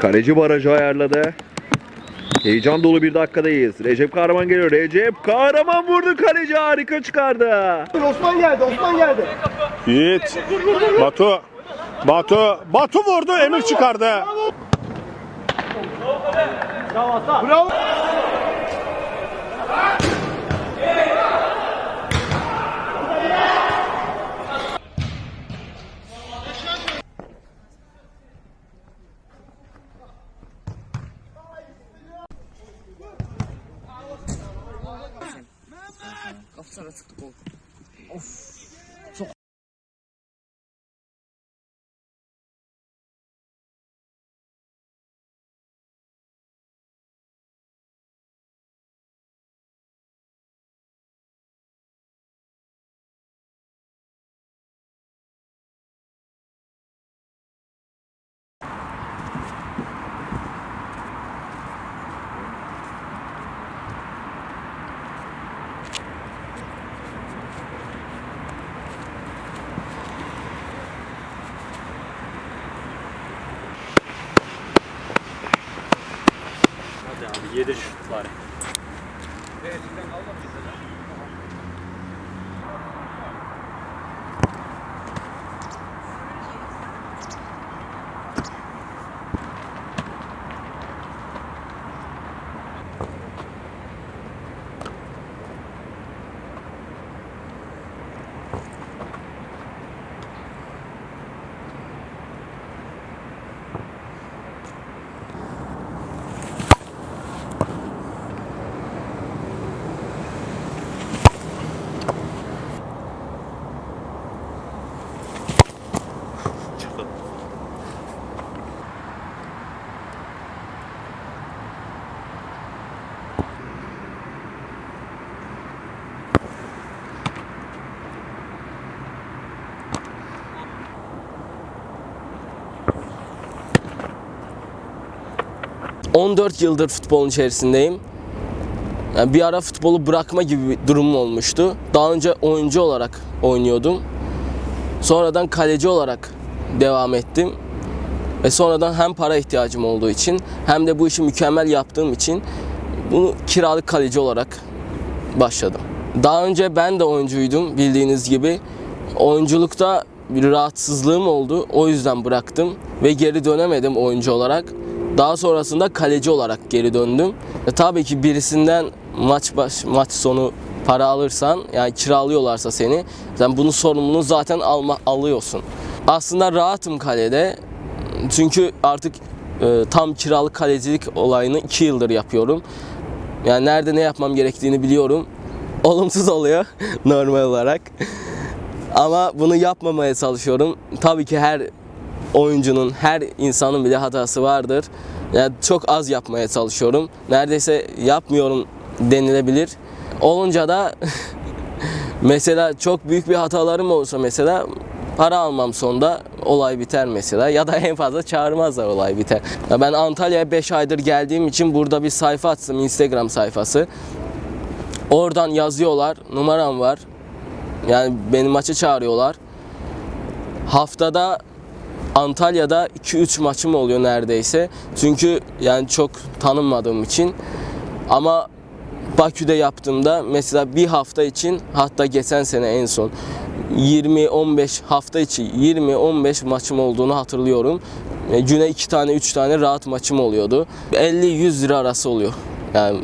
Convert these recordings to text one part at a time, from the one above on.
Kaleci barajı ayarladı. Heyecan dolu bir dakikadayız. Recep Kahraman geliyor. Recep Kahraman vurdu kaleci harika çıkardı. Osman geldi, Osman geldi. Yiğit. Batu. Batu. Batu vurdu. Emir çıkardı. Bravo. Kafasına sıktı Зараз куколку. Оф. 7 şut var. 14 yıldır futbolun içerisindeyim. Yani bir ara futbolu bırakma gibi bir durumum olmuştu. Daha önce oyuncu olarak oynuyordum. Sonradan kaleci olarak devam ettim. Ve sonradan hem para ihtiyacım olduğu için hem de bu işi mükemmel yaptığım için bunu kiralık kaleci olarak başladım. Daha önce ben de oyuncuydum bildiğiniz gibi. Oyunculukta bir rahatsızlığım oldu. O yüzden bıraktım ve geri dönemedim oyuncu olarak. Daha sonrasında kaleci olarak geri döndüm. E, tabii ki birisinden maç baş maç sonu para alırsan yani kiralıyorlarsa seni sen bunun sorumluluğunu zaten alma alıyorsun. Aslında rahatım kalede. Çünkü artık e, tam kiralık kalecilik olayını 2 yıldır yapıyorum. Yani nerede ne yapmam gerektiğini biliyorum. Olumsuz oluyor normal olarak. Ama bunu yapmamaya çalışıyorum. Tabii ki her oyuncunun, her insanın bile hatası vardır. Yani çok az yapmaya çalışıyorum. Neredeyse yapmıyorum denilebilir. Olunca da mesela çok büyük bir hatalarım olsa mesela para almam sonunda olay biter mesela ya da en fazla çağırmazlar olay biter. Ya ben Antalya'ya 5 aydır geldiğim için burada bir sayfa açtım Instagram sayfası. Oradan yazıyorlar numaram var. Yani beni maça çağırıyorlar. Haftada Antalya'da 2-3 maçım oluyor neredeyse. Çünkü yani çok tanınmadığım için. Ama Bakü'de yaptığımda mesela bir hafta için hatta geçen sene en son 20-15 hafta içi 20-15 maçım olduğunu hatırlıyorum. E, Güne 2 tane 3 tane rahat maçım oluyordu. 50-100 lira arası oluyor. Yani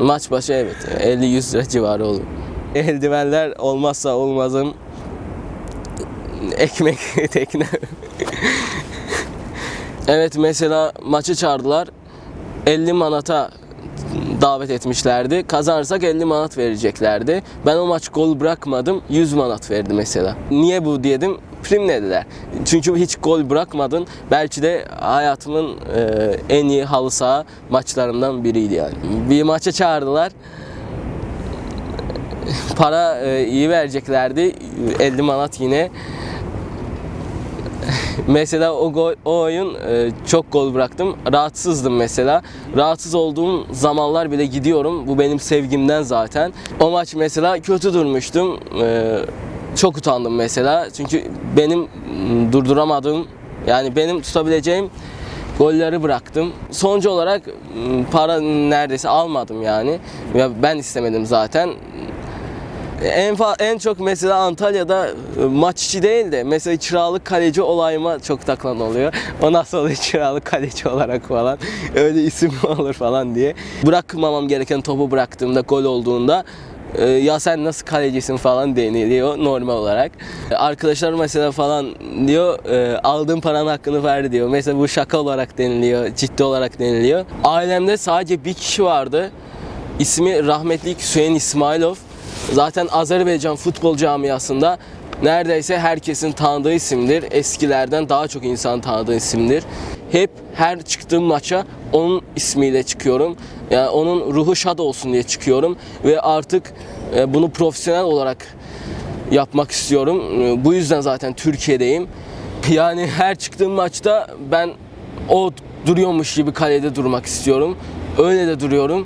maç başı evet 50-100 lira civarı oluyor. Eldivenler olmazsa olmazım. Ekmek tekne. evet mesela maçı çağırdılar. 50 manata davet etmişlerdi. Kazanırsak 50 manat vereceklerdi. Ben o maç gol bırakmadım. 100 manat verdi mesela. Niye bu diyedim? Prim dediler. Çünkü hiç gol bırakmadın. Belki de hayatımın e, en iyi halı saha maçlarımdan biriydi yani. Bir maça çağırdılar. Para e, iyi vereceklerdi. 50 manat yine. mesela o gol, o oyun e, çok gol bıraktım. Rahatsızdım mesela. Rahatsız olduğum zamanlar bile gidiyorum. Bu benim sevgimden zaten. O maç mesela kötü durmuştum. E, çok utandım mesela. Çünkü benim durduramadığım yani benim tutabileceğim Golleri bıraktım. Sonucu olarak para neredeyse almadım yani. Ya ben istemedim zaten. En en çok mesela Antalya'da e, maç içi değil de mesela kiralık kaleci olayıma çok takılan oluyor. O nasıl oluyor kiralık kaleci olarak falan. Öyle isim olur falan diye. Bırakmamam gereken topu bıraktığımda gol olduğunda e, ya sen nasıl kalecisin falan deniliyor normal olarak. Arkadaşlar mesela falan diyor e, aldığın paranın hakkını ver diyor. Mesela bu şaka olarak deniliyor, ciddi olarak deniliyor. Ailemde sadece bir kişi vardı. İsmi rahmetli Hüseyin İsmailov. Zaten Azerbaycan futbol camiasında neredeyse herkesin tanıdığı isimdir. Eskilerden daha çok insan tanıdığı isimdir. Hep her çıktığım maça onun ismiyle çıkıyorum. Yani onun ruhu şad olsun diye çıkıyorum ve artık e, bunu profesyonel olarak yapmak istiyorum. E, Bu yüzden zaten Türkiye'deyim. Yani her çıktığım maçta ben o duruyormuş gibi kalede durmak istiyorum. Öyle de duruyorum.